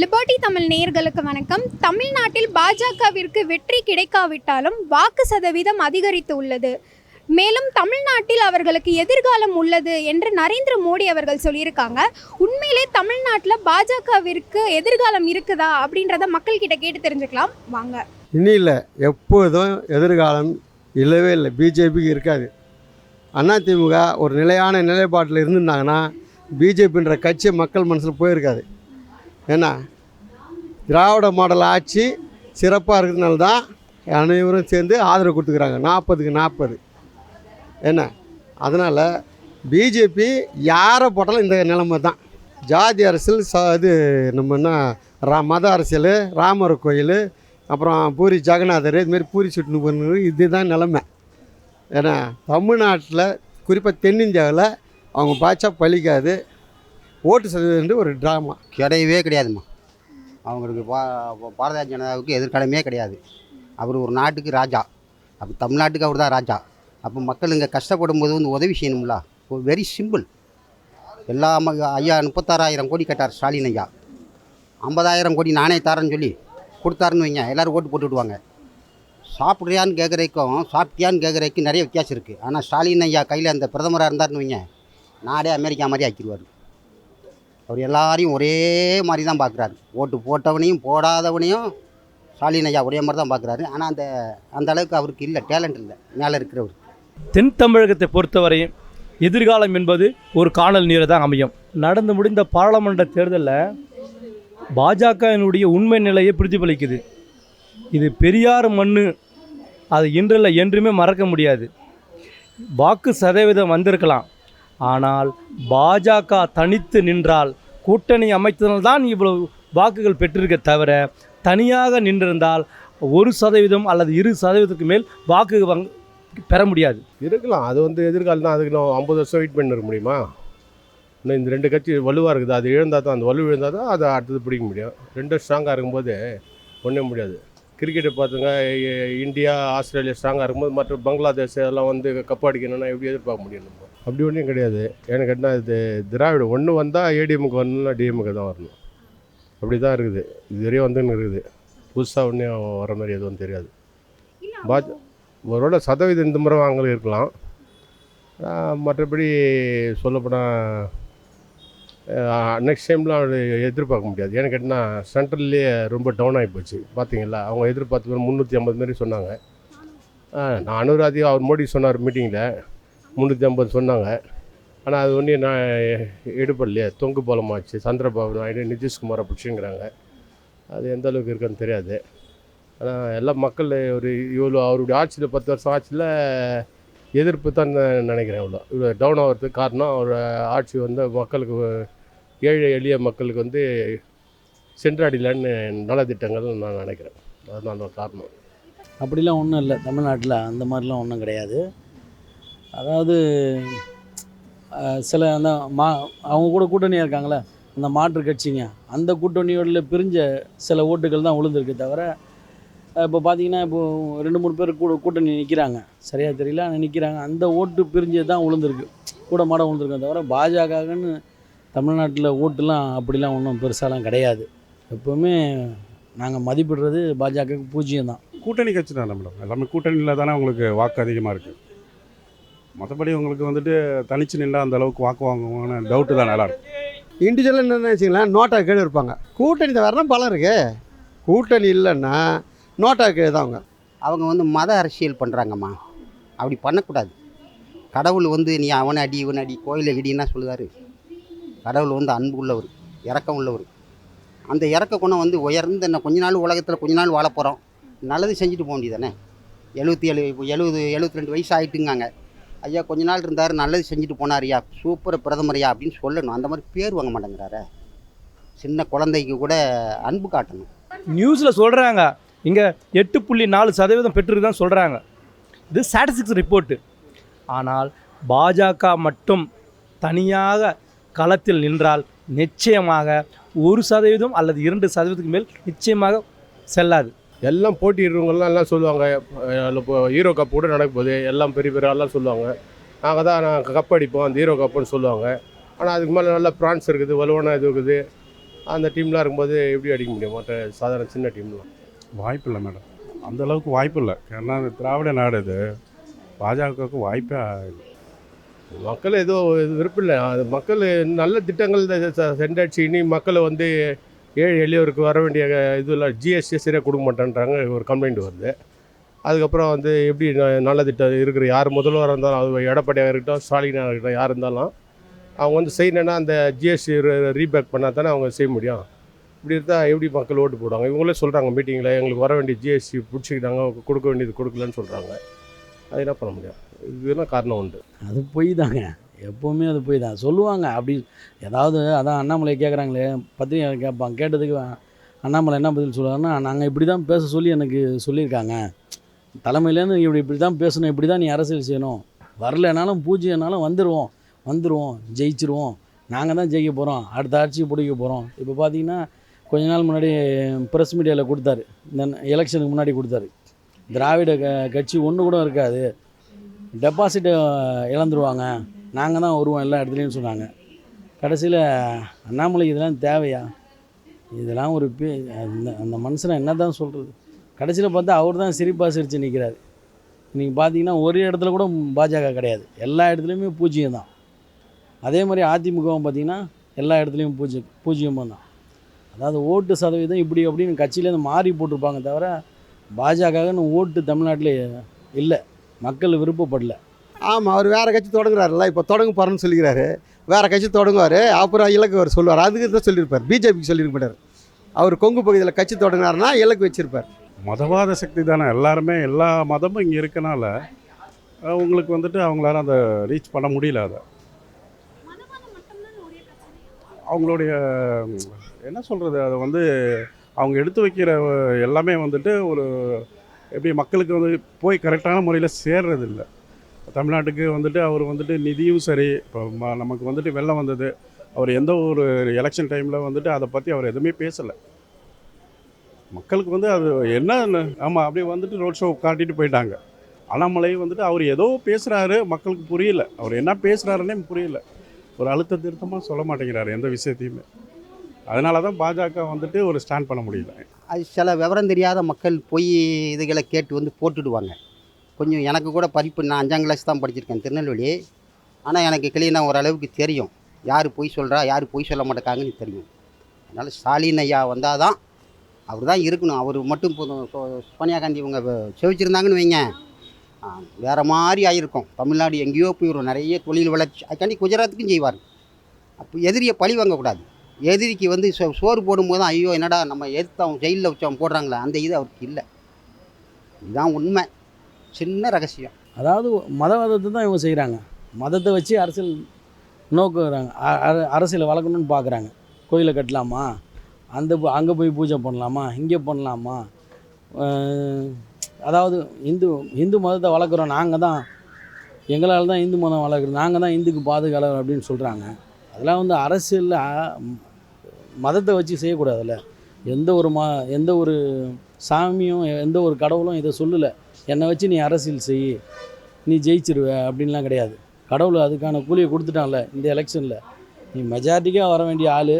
Liberty Tamil நேயர்களுக்கு வணக்கம். தமிழ்நாட்டில் பாஜகவிற்கு வெற்றி கிடைக்காவிட்டாலும் வாக்கு சதவீதம் அதிகரித்து உள்ளது. மேலும் தமிழ்நாட்டில் அவர்களுக்கு எதிர்காலம் உள்ளது என்று நரேந்திர மோடி அவர்கள் சொல்லியிருக்காங்க. உண்மையிலே தமிழ்நாட்டில் பாஜகவிற்கு எதிர்காலம் இருக்குதா அப்படின்றத மக்கள்கிட்ட கேட்டு தெரிஞ்சுக்கலாம். வாங்க. இன்னும் இல்லை. எப்போதும் எதிர்காலம் இல்லவே இல்லை. பிஜேபிக்கு இருக்காது. அதிமுக ஒரு நிலையான நிலைப்பாட்டில் இருந்திருந்தாங்கன்னா பிஜேபின்ற கட்சி மக்கள் மனசில் போயிருக்காது. ஏன்னா திராவிட மாடல் ஆட்சி சிறப்பாக இருக்கிறதுனால தான் அனைவரும் சேர்ந்து ஆதரவு கொடுத்துக்கிறாங்க. நாற்பதுக்கு நாற்பது என்ன? அதனால் பிஜேபி யாரை போட்டாலும் இந்த நிலைமை தான். ஜாதி அரசியல் ச இது நம்ம என்ன ரா மத அரசியல் ராமர் கோயில் அப்புறம் பூரி ஜெகநாதர் இதுமாரி பூரி சுட்டுன்னு பண்ணுறது இதுதான் நிலமை. ஏன்னா தமிழ்நாட்டில் குறிப்பாக தென்னிந்தியாவில் அவங்க பாய்ச்சா பழிக்காது. ஓட்டு சதவீதம் ஒரு ட்ராமா கிடையவே கிடையாதும்மா. அவங்களுக்கு பா பாரதிய ஜனதாவுக்கு எதிர்காலமே கிடையாது. அவர் ஒரு நாட்டுக்கு ராஜா. அப்போ தமிழ்நாட்டுக்கு அவர் தான் ராஜா. அப்போ மக்கள் இங்கே கஷ்டப்படும் போது வந்து உதவி செய்யணும்ல. வெரி சிம்பிள் எல்லா ம ஐயா முப்பத்தாறாயிரம் கோடி கட்டார் ஸ்டாலின் ஐயா. ஐம்பதாயிரம் கோடி நானே தரேன்னு சொல்லி கொடுத்தாருன்னு வைங்க. எல்லோரும் ஓட்டு போட்டுவிடுவாங்க சாப்பிட்றியான்னு கேட்குறதுக்கும் சாப்பிட்டியான்னு கேட்குறதுக்கு நிறைய வித்தியாசம் இருக்குது ஆனால் ஸ்டாலின் ஐயா கையில் அந்த பிரதமராக இருந்தாருன்னு வைங்க. நாடே அமெரிக்கா மாதிரி ஆக்கிடுவார் அவர் எல்லாரையும் ஒரே மாதிரி தான் பார்க்குறாரு. ஓட்டு போட்டவனையும் போடாதவனையும் ஸ்டாலின் ஐயா ஒரே மாதிரி தான் பார்க்குறாரு. ஆனால் அந்த அந்த அளவுக்கு அவருக்கு இல்லை டேலண்ட் இல்லை. மேலே இருக்கிறவர். தென் தமிழகத்தை பொறுத்தவரையும் எதிர்காலம் என்பது ஒரு காணல் நீரை தான் அமையும். நடந்து முடிந்த பாராளுமன்ற தேர்தலில் பாஜகவினுடைய உண்மை நிலையை பிரதிபலிக்குது. இது பெரியார் மண்ணு. அது இன்றில்லை என்றுமே மறக்க முடியாது. வாக்கு சதவீதம் வந்திருக்கலாம். ஆனால் பாஜக தனித்து நின்றால் கூட்டணி அமைத்ததால்தான் இவ்வளவு வாக்குகள் பெற்றிருக்க தவிர தனியாக நின்றிருந்தால் ஒரு சதவீதம் அல்லது இரு சதவீதத்துக்கு மேல் வாக்கு வங் பெற முடியாது. இருக்கலாம். அது வந்து எதிர்காலம் தான் அதுக்கு நான் ஐம்பது வருஷம் வெயிட் பண்ணிருக்க முடியுமா? இன்னும் இந்த ரெண்டு கட்சி வலுவாக இருக்குது. அது இழந்தால் தான் அந்த வலு இழந்தால் தான் அதை அடுத்தது பிடிக்க முடியும். ரெண்டும் ஸ்ட்ராங்காக இருக்கும்போது ஒன்றும் முடியாது. கிரிக்கெட்டை பார்த்துங்க இ- இந்தியா ஆஸ்திரேலியா ஸ்ட்ராங்காக இருக்கும்போது மற்ற பங்களாதேஷ் அதெல்லாம் வந்து கப் அடிக்கணும்னா எப்படி எதிர்பார்க்க முடியும் நம்ம? அப்படி ஒன்றும் கிடையாது. ஏன்னு கேட்டால் இது திராவிட ஒன்று வந்தால் ஏடிஎம்க்கு வரணும்னா டிஎம்க்கு தான் வரணும். அப்படி தான் இருக்குது. இது வரையும் வந்துன்னு இருக்குது. புதுசாக ஒன்றும் வர மாதிரி எதுவும் தெரியாது. பாஜ ஒருவேளை சதவீதம் இந்த முறை வாங்கல இருக்கலாம். மற்றபடி சொல்லப்போனால் நெக்ஸ்ட் டைம்லாம் அது எதிர்பார்க்க முடியாது. ஏன்னு கேட்டால் சென்ட்ரல்லையே ரொம்ப டவுன் ஆகி போச்சு. பார்த்தீங்களா அவங்க எதிர்பார்த்து முந்நூற்றி ஐம்பது மாரி சொன்னாங்க. நானூறு அதிகம் அவர் மோடி சொன்னார் மீட்டிங்கில் முந்நூற்றி ஐம்பது சொன்னாங்க. ஆனால் அது ஒன்றும் நான் எடுப்படலையே தொங்கு போலமாச்சு. சந்திரபாபு நாயுடு நிதிஷ்குமாரை பிடிச்சிங்கிறாங்க அது எந்த அளவுக்கு இருக்குன்னு தெரியாது. ஆனால் எல்லா மக்கள் ஒரு இவ்வளோ அவருடைய ஆட்சியில் பத்து வருஷம் ஆட்சியில் எதிர்ப்பு தான் நான் நினைக்கிறேன் இவ்வளோ இவ்வளோ டவுன் ஆகிறதுக்கு காரணம் அவர் ஆட்சி வந்து மக்களுக்கு ஏழை எளிய மக்களுக்கு வந்து சென்றாடிலன்னு நலத்திட்டங்கள் நான் நினைக்கிறேன். அதுதான் காரணம். அப்படிலாம் ஒன்றும் இல்லை. தமிழ்நாட்டில் அந்த மாதிரிலாம் ஒன்றும் கிடையாது. அதாவது சில அந்த மா அவங்க கூட கூட்டணியாக இருக்காங்களே அந்த மாற்று கட்சிங்க அந்த கூட்டணியோட பிரிஞ்ச சில ஓட்டுகள் தான் விழுந்திருக்கு தவிர இப்போ பார்த்தீங்கன்னா இப்போது ரெண்டு மூணு பேர் கூட கூட்டணி நிற்கிறாங்க சரியாக தெரியல ஆனால் நிற்கிறாங்க அந்த ஓட்டு பிரிஞ்சு தான் விழுந்திருக்கு கூட மாட விழுந்திருக்கே தவிர பாஜகன்னு தமிழ்நாட்டில் ஓட்டுலாம் அப்படிலாம் ஒன்றும் பெருசாலாம் கிடையாது. எப்போவுமே நாங்கள் மதிப்பிடுறது பாஜகவுக்கு பூஜ்ஜியம் தான். கூட்டணி கட்சி தான் மேடம்? எல்லாமே கூட்டணியில் தானே உங்களுக்கு வாக்கு அதிகமாக இருக்குது மற்றபடி உங்களுக்கு வந்துட்டு தனிச்சு நின்றா அந்த அளவுக்கு வாக்கு வாங்குவாங்கன்னு டவுட்டு தான் எல்லாரும் இண்டிவிஜுவலாக என்ன வச்சுங்களேன் நோட்டா கீழே இருப்பாங்க. கூட்டணி வரணும் பலம் இருக்கு? கூட்டணி இல்லைன்னா நோட்டா கீழே தான் அவங்க. அவங்க வந்து மத அரசியல் பண்ணுறாங்கம்மா அப்படி பண்ணக்கூடாது. கடவுள் வந்து நீ அவனை அடி இவனை அடி கோயிலை இடின்னா சொல்லுவார். கடவுள் வந்து அன்பு உள்ளவர் இரக்கம் உள்ளவர். அந்த இறக்க குணம் வந்து உயர்ந்த இன்னும் கொஞ்ச நாள் உலகத்தில் கொஞ்ச நாள் வாழ போகிறோம் நல்லது செஞ்சுட்டு போக வேண்டியதானே எழுபத்தி ஏழு இப்போ எழுபது எழுபத்தி ரெண்டு வயசு ஆகிட்டுங்காங்க ஐயா கொஞ்ச நாள் இருந்தார் நல்லது செஞ்சுட்டு போனாருயா சூப்பர் பிரதமரையா அப்படின்னு சொல்லணும். அந்த மாதிரி பேர் வாங்க மாட்டேங்கிறாரு. சின்ன குழந்தைக்கு கூட அன்பு காட்டணும். நியூஸில் சொல்கிறாங்க இங்கே எட்டு புள்ளி நாலு சதவீதம் பெற்று சொல்கிறாங்க இது ஸ்டாட்டிஸ்டிக்ஸ் ரிப்போர்ட்டு ஆனால் பாஜக மட்டும் தனியாக களத்தில் நின்றால் நிச்சயமாக ஒரு சதவீதம் அல்லது இரண்டு சதவீதத்துக்கு மேல் நிச்சயமாக செல்லாது. எல்லாம் போட்டியிடுறவங்கலாம் எல்லாம் சொல்லுவாங்க. இப்போ ஹீரோ கப் கூட நடக்க போகுது எல்லாம் பெரிய பெரிய ஆள்லாம் சொல்லுவாங்க. நாங்கள் தான் நான் கப் அடிப்போம் அந்த ஹீரோ கப்புன்னு சொல்லுவாங்க. ஆனால் அதுக்கு மேலே நல்ல ப்ரான்ஸ் இருக்குது வலுவான இது இருக்குது. அந்த டீம்லாம் இருக்கும்போது எப்படி அடிக்க முடியும்? மற்ற சாதாரண சின்ன டீம்லாம் வாய்ப்பு இல்லை மேடம் அந்த அளவுக்கு வாய்ப்பு இல்லை. ஏன்னா திராவிட நாடு இது. பாஜகவுக்கு வாய்ப்பே. மக்கள் ஏதோ விருப்பம் இல்லை. அது மக்கள் நல்ல திட்டங்கள் சென்றடிச்சு இனி மக்களை வந்து ஏழை எளியவருக்கு வர வேண்டிய இதெல்லாம் ஜிஎஸ்டி சரியாக கொடுக்க மாட்டேன்றாங்க ஒரு கம்ப்ளைண்ட் வருது. அதுக்கப்புறம் வந்து எப்படி ந- நல்ல திட்டம் இருக்கிற யார் முதல்வராக இருந்தாலும் அது எடப்பாடியாக இருக்கட்டும் ஸ்டாலினாக இருக்கட்டும் யார் இருந்தாலும் அவங்க வந்து செய்யணுன்னா அந்த ஜிஎஸ்டி ரீபேக் பண்ணால் தானே அவங்க செய்ய முடியும். இப்படி இருந்தால் எப்படி மக்கள் ஓட்டு போடுவாங்க? இவங்களே சொல்கிறாங்க மீட்டிங்கில் எங்களுக்கு வர வேண்டிய ஜிஎஸ்டி பிடிச்சிக்கிட்டாங்க கொடுக்க வேண்டியது கொடுக்கலன்னு சொல்கிறாங்க அது என்ன பண்ண முடியும்? இதெல்லாம் காரணம் உண்டு. அது போய் தாங்க. எப்போவுமே அது பொய் தான். சொல்லுவாங்க அப்படி ஏதாவது அதான் அண்ணாமலை கேட்குறாங்களே பத்திரிகை கேட்பாங்க கேட்டதுக்கு அண்ணாமலை என்ன பதில் சொல்லுவாருன்னா நாங்கள் இப்படி தான் பேச சொல்லி எனக்கு சொல்லியிருக்காங்க. தலைமையிலேருந்து இப்படி இப்படி தான் பேசணும் இப்படி தான் நீ அரசியல் செய்யணும். வரலனாலும் பூஜைனாலும் வந்துடுவோம் வந்துடுவோம் ஜெயிச்சிருவோம். நாங்கள் தான் ஜெயிக்க போகிறோம் அடுத்த ஆட்சியை பிடிக்க போகிறோம் இப்போ பார்த்தீங்கன்னா கொஞ்ச நாள் முன்னாடி ப்ரெஸ் மீடியாவில் கொடுத்தாரு. இந்த எலெக்ஷனுக்கு முன்னாடி கொடுத்தாரு. திராவிட க கட்சி ஒன்று கூட இருக்காது. டெபாசிட்டை இழந்துருவாங்க. நாங்கள் தான் வருவோம் எல்லா இடத்துலையும் சொன்னாங்க. கடைசியில் அண்ணாமலை இதெல்லாம் தேவையா? இதெல்லாம் ஒரு பே அந்த அந்த மனுஷனை என்ன தான் சொல்கிறது கடைசியில் பார்த்தா அவர் தான் சிரிப்பாக சிரித்து நிற்கிறார் நீங்கள் பார்த்தீங்கன்னா ஒரு இடத்துல கூட பாஜக கிடையாது. எல்லா இடத்துலையுமே பூஜ்ஜியம் தான். அதே மாதிரி அதிமுகவும் பார்த்தீங்கன்னா எல்லா இடத்துலையும் பூஜ்ஜி பூஜ்ஜியமாக தான். அதாவது ஓட்டு சதவீதம் இப்படி அப்படின்னு கட்சியிலேருந்து மாறி போட்டிருப்பாங்க தவிர பாஜகன்னு ஓட்டு தமிழ்நாட்டில் இல்லை. மக்கள் விருப்பப்படல. ஆமாம் அவர் வேறு கட்சி தொடங்குறாருல்ல இப்போ தொடங்க போகிறேன்னு சொல்லிக்கிறாரு. வேறு கட்சி தொடங்குவார். அப்புறம் இலக்கு அவர் சொல்லுவார். அதுக்கு தான் சொல்லியிருப்பார். பிஜேபிக்கு சொல்லியிருக்க மாட்டார் அவர் கொங்கு பகுதியில் கட்சி தொடங்கினார்னா இலக்கு வச்சிருப்பார். மதவாத சக்தி தானே. எல்லாருமே எல்லா மதமும் இங்கே இருக்கனால உங்களுக்கு வந்துட்டு அவங்களால அதை ரீச் பண்ண முடியல அதை. அவங்களுடைய என்ன சொல்கிறது அதை வந்து அவங்க எடுத்து வைக்கிற எல்லாமே வந்துட்டு ஒரு எப்படி மக்களுக்கு வந்து போய் கரெக்டான முறையில் சேர்றதில்லை. தமிழ்நாட்டுக்கு வந்துட்டு அவர் வந்துட்டு நிதியும் சரி இப்போ ம- நமக்கு வந்துட்டு வெள்ளம் வந்தது. அவர் எந்த ஒரு எலெக்ஷன் டைமில் வந்துட்டு அதை பற்றி அவர் எதுவுமே பேசலை. மக்களுக்கு வந்து அது என்ன ஆமாம் அப்படியே வந்துட்டு ரோட் ஷோ காட்டிட்டு போயிட்டாங்க. அண்ணாமலை வந்துட்டு அவர் ஏதோ பேசுகிறாரு மக்களுக்கு புரியல. அவர் என்ன பேசுகிறாருன்னே புரியல. ஒரு அழுத்த திருத்தமாக சொல்ல மாட்டேங்கிறாரு எந்த விஷயத்தையுமே. அதனால தான் பாஜக வந்துட்டு ஒரு ஸ்டாண்ட் பண்ண முடியல. அது சில விவரம் தெரியாத மக்கள் போய் இதுகளை கேட்டு வந்து போட்டுடுவாங்க. கொஞ்சம் எனக்கு கூட படிப்பு நான் அஞ்சாம் கிளாஸ் தான் படிச்சிருக்கேன் திருநெல்வேலி. ஆனால் எனக்கு கிளீனாக ஓரளவுக்கு தெரியும். யார் பொய் சொல்கிறா யார் பொய் சொல்ல மாட்டேக்காங்கன்னு தெரியும். அதனால் ஸ்டாலின் ஐயா வந்தால் தான் அவர் தான் இருக்கணும். அவர் மட்டும் போதும் சோனியா காந்தி இவங்க செவிச்சிருந்தாங்கன்னு வைங்க. வேறு மாதிரி ஆகிருக்கும் தமிழ்நாடு எங்கேயோ போயிடும் நிறைய தொழில் வளர்ச்சி அதுக்காண்டி குஜராத்துக்கும் செய்வார். அப்போ எதிரியை பழி வாங்கக்கூடாது. எதிரிக்கு வந்து சோ சோறு போடும்போது தான் ஐயோ என்னடா நம்ம எதிர்த்தவன் ஜெயிலில் வச்சவன் போடுறாங்களே? அந்த இது அவருக்கு இல்லை. இதுதான் உண்மை. சின்ன ரகசியம். அதாவது மதவாதத்தை தான் இவங்க செய்கிறாங்க மதத்தை வச்சு அரசியல் நோக்குறாங்க அ- அ- அரசியலை வளர்க்கணும்னு பார்க்குறாங்க கோயிலை கட்டலாமா? அந்த அங்கே போய் பூஜை பண்ணலாமா? இங்கே பண்ணலாமா? அதாவது இந்து இந்து மதத்தை வளர்க்குறோம். நாங்கள் தான் எங்களால் தான் இந்து மதம் வளர்க்குறோம். நாங்கள் தான் இந்துக்கு பாதுகாவலர் அப்படின்னு சொல்கிறாங்க அதெல்லாம் வந்து அரசியலில் மதத்தை வச்சு செய்யக்கூடாதுல்ல. எந்த ஒரு ம எந்த ஒரு சாமியும் எந்த ஒரு கடவுளும் இதை சொல்லலை. என்னை வச்சு நீ அரசியல் செய் நீ ஜெயிச்சிருவ அப்படின்லாம் கிடையாது. கடவுள் அதுக்கான கூலியை கொடுத்துட்டான்ல இந்த எலெக்ஷனில். நீ மெஜாரிட்டிக்காக வர வேண்டிய ஆள்.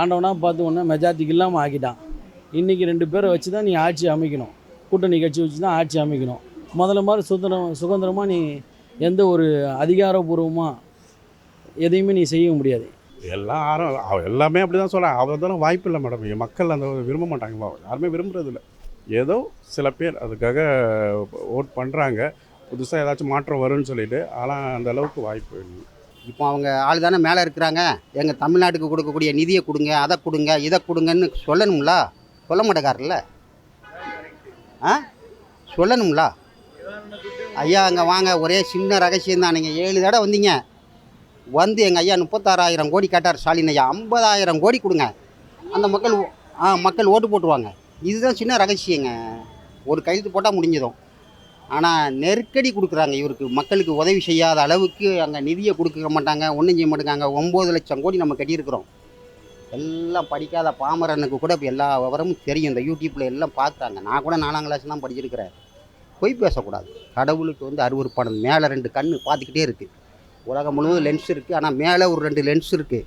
ஆண்டவனாக பார்த்து உடனே மெஜாரிட்டிக்கு இல்லாமல் ஆக்கிட்டான். இன்றைக்கி ரெண்டு பேரை வச்சு தான் நீ ஆட்சி அமைக்கணும். கூட்டணி கட்சி வச்சு தான் ஆட்சி அமைக்கணும். முதல்ல மாதிரி சுதந்திரம் சுதந்திரமாக நீ எந்த ஒரு அதிகாரப்பூர்வமாக எதையுமே நீ செய்ய முடியாது. எல்லாம் ஆரம் எல்லாமே அப்படி தான் சொல்கிறேன் அவ்வளோ தானே வாய்ப்பு இல்லை மேடம். மக்கள் அந்த விரும்ப மாட்டாங்க. யாருமே விரும்புறதில்ல ஏதோ சில பேர் அதுக்காக ஓட் பண்ணுறாங்க புதுசாக ஏதாச்சும் மாற்றம் வரும்னு சொல்லிட்டு ஆனால் அந்த அளவுக்கு வாய்ப்பு இல்லை. இப்போ அவங்க ஆள் தானே மேலே இருக்கிறாங்க. எங்கள் தமிழ்நாட்டுக்கு கொடுக்கக்கூடிய நிதியை கொடுங்க அதை கொடுங்க இதை கொடுங்கன்னு சொல்லணும்ல? சொல்ல மாட்டேக்காருல்ல ஆ? சொல்லணும்ல? ஐயா அங்கே வாங்க. ஒரே சின்ன ரகசியம் தான். நீங்கள் ஏழு தடவை வந்தீங்க. வந்து எங்கள் ஐயா முப்பத்தாறாயிரம் கோடி கேட்டார். ஸ்டாலின் ஐயா ஐம்பதாயிரம் கோடி கொடுங்க. அந்த மக்கள் ஆ மக்கள் ஓட்டு போட்டுருவாங்க. இதுதான் சின்ன ரகசியங்க. ஒரு கையெழுத்து போட்டால் முடிஞ்சதும் ஆனால் நெருக்கடி கொடுக்குறாங்க இவருக்கு. மக்களுக்கு உதவி செய்யாத அளவுக்கு அங்கே நிதியை கொடுக்க மாட்டாங்க ஒன்றும் செய்ய மாட்டாங்க ஒம்பது லட்சம் கோடி நம்ம கட்டியிருக்கிறோம். எல்லாம் படிக்காத பாமரனுக்கு கூட இப்போ எல்லா விவரமும் தெரியும். இந்த யூடியூப்பில் எல்லாம் பார்க்குறாங்க. நான் கூட நாலாம் கிளாஸ் தான் படிச்சிருக்கிறேன். பொய் பேசக்கூடாது. கடவுளுக்கு வந்து அருவருப்பானது. மேலே ரெண்டு கண் பார்த்துக்கிட்டே இருக்குது உலகம் முழுவதும் லென்ஸ் இருக்குது ஆனால் மேலே ஒரு ரெண்டு லென்ஸ் இருக்குது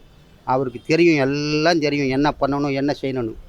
அவருக்கு தெரியும் எல்லாம் தெரியும். என்ன பண்ணணும் என்ன செய்யணும்